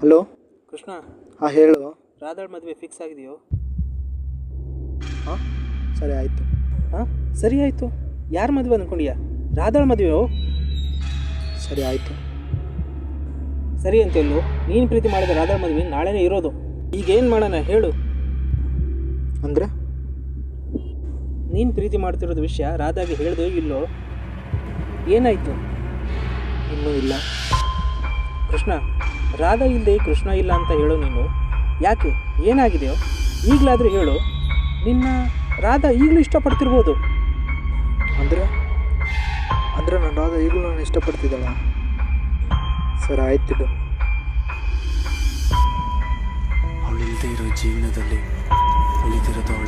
Hello? Krishna ಹಾಂ ಹೇಳು. ರಾಧಾಳ್ ಮದುವೆ ಫಿಕ್ಸ್ ಆಗಿದೆಯೋ? ಹಾಂ ಸರಿ ಆಯಿತು. ಹಾಂ ಸರಿ ಆಯಿತು. ಯಾರ ಮದುವೆ ಅಂದ್ಕೊಂಡಿಯಾ ರಾಧಾಳ್ ಮದುವೆಯೋ? ಸರಿ ಆಯಿತು. ಸರಿ ಅಂತ ಹೇಳು ನೀನು ಪ್ರೀತಿ ಮಾಡಿದ ರಾಧಾಳ್ ಮದುವೆ ನಾಳೆನೇ ಇರೋದು. ಈಗ ಏನು ಮಾಡೋಣ ಹೇಳು. ಅಂದರೆ? ನೀನು ಪ್ರೀತಿ ಮಾಡ್ತಿರೋದು ವಿಷಯ ರಾಧಾಗೆ ಹೇಳ್ದೋ ಇಲ್ಲೋ? ಏನಾಯಿತು? ಇನ್ನೂ ಇಲ್ಲ. ಕೃಷ್ಣ ರಾಧಾ ಇಲ್ಲದೆ ಕೃಷ್ಣ ಇಲ್ಲ ಅಂತ ಹೇಳು ನೀನು. ಯಾಕೆ? ಏನಾಗಿದೆಯೋ? ಈಗಲಾದರೂ ಹೇಳು. ನಿನ್ನ ರಾಧಾ ಈಗಲೂ ಇಷ್ಟಪಡ್ತಿರ್ಬೋದು. ಅಂದರೆ? ಅಂದರೆ ನನ್ನ ರಾಧ ಈಗಲೂ ನಾನು ಇಷ್ಟಪಡ್ತಿದ್ದಾಳ? ಸರಿ ಆಯ್ತಿಡು ಅವಳಿಲ್ಲದೆ ಇರೋ ಜೀವನದಲ್ಲಿ ಉಳಿದಿರೋದು ಅವಳ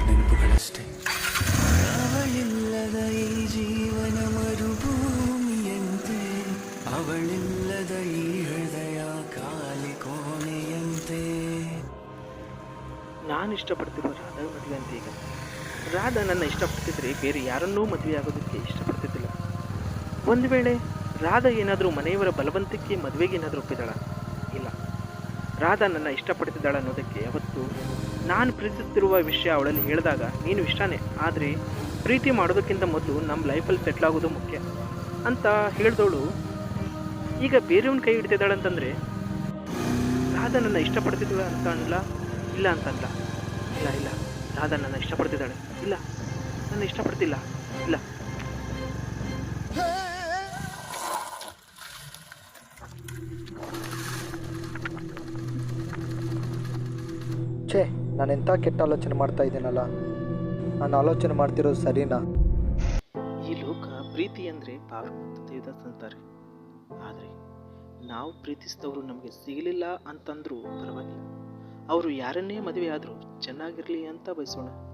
ನಾನು ಇಷ್ಟಪಡ್ತಿರೋ ರಾಧಾ ಮದುವೆ ಅಂತ ಈಗ. ರಾಧಾ ನನ್ನ ಇಷ್ಟಪಡ್ತಿದ್ರೆ ಬೇರೆ ಯಾರನ್ನೂ ಮದುವೆ ಆಗೋದಕ್ಕೆ ಇಷ್ಟಪಡ್ತಿದ್ದಿಲ್ಲ. ಒಂದು ವೇಳೆ ರಾಧಾ ಏನಾದರೂ ಮನೆಯವರ ಬಲವಂತಕ್ಕೆ ಮದುವೆಗೆ ಏನಾದರೂ ಒಪ್ಪಿದಾಳ? ಇಲ್ಲ. ರಾಧಾ ನನ್ನ ಇಷ್ಟಪಡ್ತಿದ್ದಾಳ ಅನ್ನೋದಕ್ಕೆ ಅವತ್ತು ನಾನು ಪ್ರೀತಿಸುತ್ತಿರುವ ವಿಷಯ ಅವಳಲ್ಲಿ ಹೇಳಿದಾಗ ನೀನು ಇಷ್ಟನೇ, ಆದರೆ ಪ್ರೀತಿ ಮಾಡೋದಕ್ಕಿಂತ ಮೊದಲು ನಮ್ಮ ಲೈಫಲ್ಲಿ ಸೆಟ್ಲ್ ಆಗೋದು ಮುಖ್ಯ ಅಂತ ಹೇಳಿದವಳು, ಈಗ ಬೇರೆಯವನ ಕೈ ಹಿಡ್ತಿದ್ದಾಳಂತಂದರೆ ರಾಧಾ ನನ್ನ ಇಷ್ಟಪಡ್ತಿದ್ದಾಳ ಅಂತ ಅನ್ಲ? ಇಲ್ಲ ಅಂತಂದ ಇಲ್ಲ ಇಲ್ಲ. ರಾಧಾ ನನ್ನ ಇಷ್ಟಪಡ್ತಿದ್ದಾಳೆ. ಇಲ್ಲ. ನನ್ನ ಇಷ್ಟಪಡ್ತಿಲ್ಲ. ಇಲ್ಲ. ಛೇ ನಾನು ಎಂಥ ಕೆಟ್ಟ ಆಲೋಚನೆ ಮಾಡ್ತಾ ಇದ್ದೀನಲ್ಲ? ನಾನು ಆಲೋಚನೆ ಮಾಡ್ತಿರೋದು ಸರಿನಾ? ಈ ಲೋಕ ಪ್ರೀತಿ ಅಂದರೆ ಪಾವರ್ ಮತ್ತು ದೇವದಾಸ್ ಅಂತಾರೆ. ಆದರೆ ನಾವು ಪ್ರೀತಿಸಿದವರು ನಮಗೆ ಸಿಗಲಿಲ್ಲ ಅಂತಂದ್ರೂ ಪರವಾಗಿಲ್ಲ. ಅವರು ಯಾರನ್ನೇ ಮದುವೆ ಆದರೂ ಚೆನ್ನಾಗಿರಲಿ ಅಂತ ಬಯಸೋಣ.